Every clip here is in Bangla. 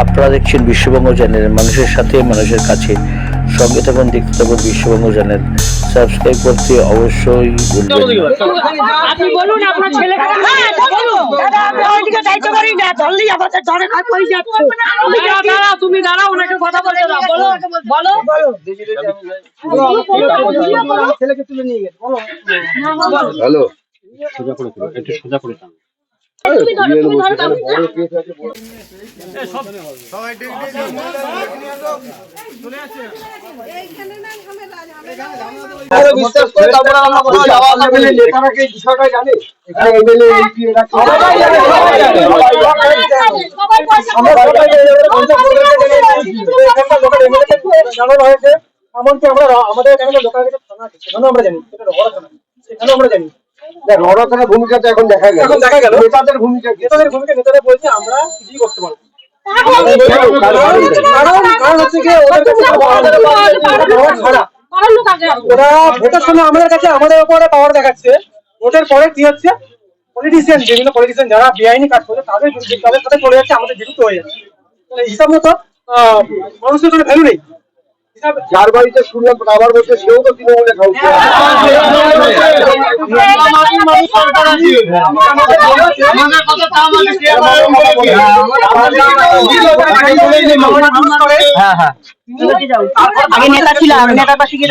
আপনারা দেখছেন বিশ্ববঙ্গ চ্যানেল মানুষের সাথে মানুষের কাছে। সঙ্গে থাকুন দেখতে থাকুন বিশ্ববঙ্গ চ্যানেল। সাবস্ক্রাইব করতে অবশ্যই আপনি বলুন আপনার ছেলে হ্যাঁ, হয়ে তুমি দাঁড়াও, ওনাকে কথা বলো, বলো। হ্যালো। বিশ্বাস করে খরচ সবাই করে। এমনকি আমরা আমাদের এখানে লোকাল থানা আছে, সেখানেও আমরা জানি। সেখানেও আমরা জানি। দেখ রহরা ভূমিকা তো এখন দেখা গেল। এখন দেখা গেল। নেতাদের ভূমিকা নেতাদের ভূমিকা নেতারা বলছে আমরা কিছুই করতে পারব কারণ কারণ হচ্ছে কি। ওরা ভোটের সময় আমাদের কাছে আমাদের উপরে পাওয়ার দেখাচ্ছে। ভোটের পরে কি হচ্ছে? পলিটিশিয়ান বিভিন্ন পলিটিশিয়ান যারা বেআইনি কাজ করে তাদের তাদের সাথে চলে যাচ্ছে আমাদের বিরুদ্ধে হয়ে যাচ্ছে। হিসাব মতো আহ, মানুষের কোনো ভ্যালু নেই। যার বাড়িতে শুনলাম আবার বলছে সেও তো তৃণমূলে খাওয়া আমি নেতা ছিলাম নেতার পাশে গিয়ে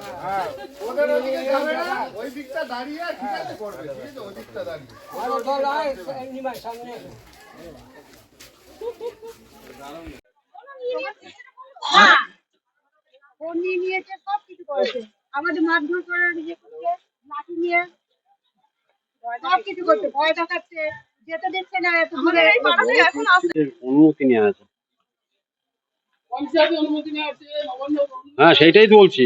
ওই দিকটা দাঁড়িয়ে ঠিক আছে। করবে ঠিক আছে ওই দিকটা দাঁড়িয়ে ফোন নিয়ে নিয়েছে সব কিছু করেছে আমাদের মারধর করে ইয়ে করছে লাঠি নিয়ে সব কিছু করছে ভয় দেখাচ্ছে যেতে দিচ্ছে না এত দূরে এখন আসতে অনুমতি নেওয়া আছে হ্যাঁ সেটাই তো বলছি।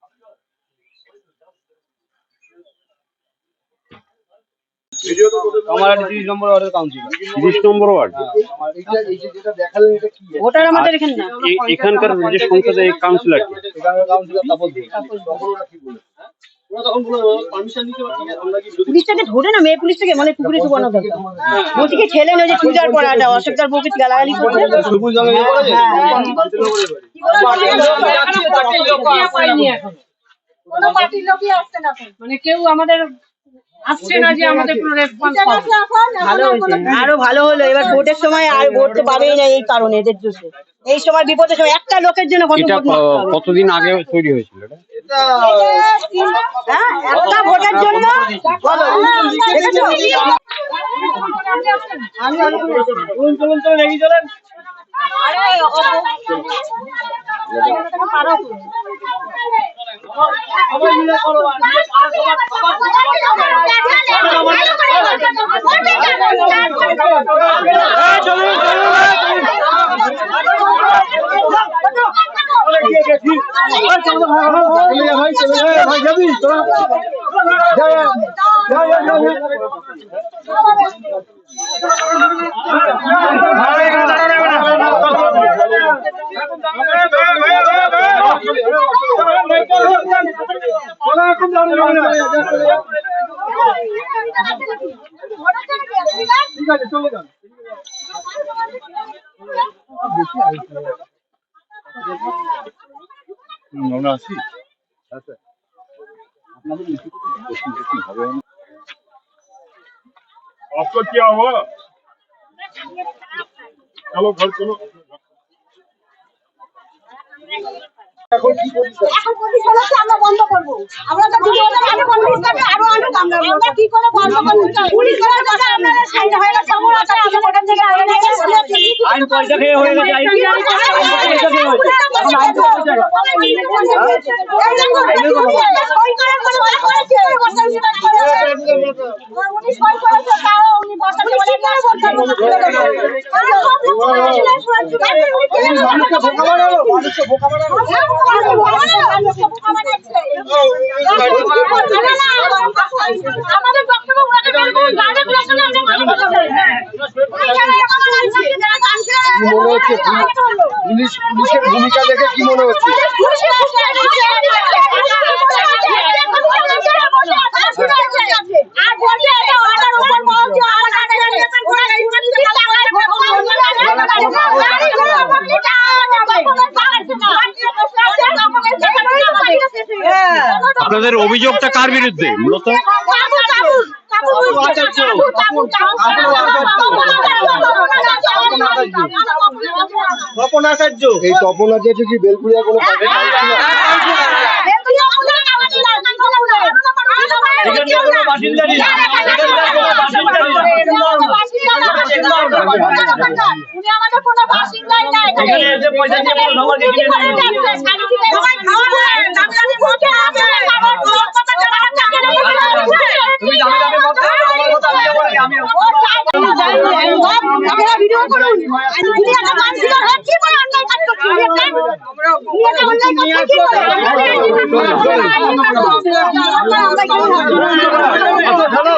কামারহাটি তিরিশ নম্বর ওয়ার্ডের কাউন্সিলর তিরিশ নম্বর ওয়ার্ড? এইটা এই যে যেটা দেখালেন এটা কি? ওটার আমাদের এখানে না। এখানকার যে সংসদে কাউন্সিলর পুলিশটাকে ধরে না মেয়ে পুলিশটাকে মানে পুকুরে চুবানো দরকার। বলছি? ছেলে নয় যে চুড়িদার পরাটা অশোকদার বউকে গালাগালি করছে? সবুজ রঙের করা যায়? কোনো পার্টির লোকই আসছে না। মানে কেউ আমাদের আসছে না যে আমাদের কোনো রেসপন্স ভালো হয়েছে আরও ভালো হলো এবার ভোটের সময় আর ভোট তো পাবেই না এই কারণে এদের জন্য এই সময় বিপদের সময় একটা লোকের জন্য কত এটা ভোট মারতে ক- হবে? কতদিন আগে তৈরি হয়েছিল এটা হ্যাঁ একটা ভোটের জন্য দেখেছ? চলে ভাই চলে ভাই যাবি তোরা যা যা যা যা যা যা। চলে এখন যাবে না ঠিক আছে চলে যান आपका क्या हुआ चलो घर चलो এখন কি করছিস এখন প্রতিশোধ হচ্ছে আমরা বন্ধ আইন পয়সা খেয়ে হয়ে গেছে আইন পয়সা খেয়ে হয়েছে মানুষকে বোকা বানালো মানুষকে বোকা বানালো আমাদের বক্তব্য কি মনে হচ্ছে পুলিশ পুলিশের ভূমিকা দেখে কি মনে হচ্ছে আপনাদের অভিযোগটা কার বিরুদ্ধে মূলত তপন আচার্য এই তপন আচার্য কি বেলপুরিয়া কোনো উনি আমাদের কোনো বাসিন্দাই না এখানে এসে পয়সা দিয়ে পুরো ধমক দিয়ে কিনে নিয়ে সবাই খাওয়া হয় দামি দামি মদ আছে আমার মদ কথা টাকা টাকা তুমি দামি দামি মদ আমার কথা আমি বলি আমি আপনারা ভিডিও করুন আমি একটা কাউন্সিলর হচ্ছি বলে অন্যায় কাজ করছি আমরা এটা অন্যায় করছি কি চলে যান ভাই চলে যান চলে যান চলে তুমি আমার সমাজেই কথা বলো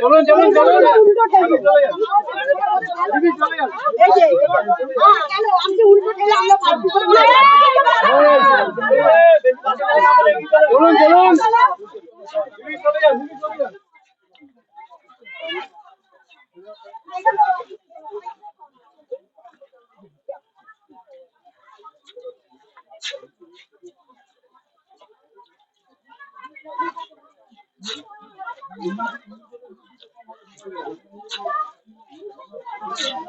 চলুন চলুন চলুন। চলুন Thank you.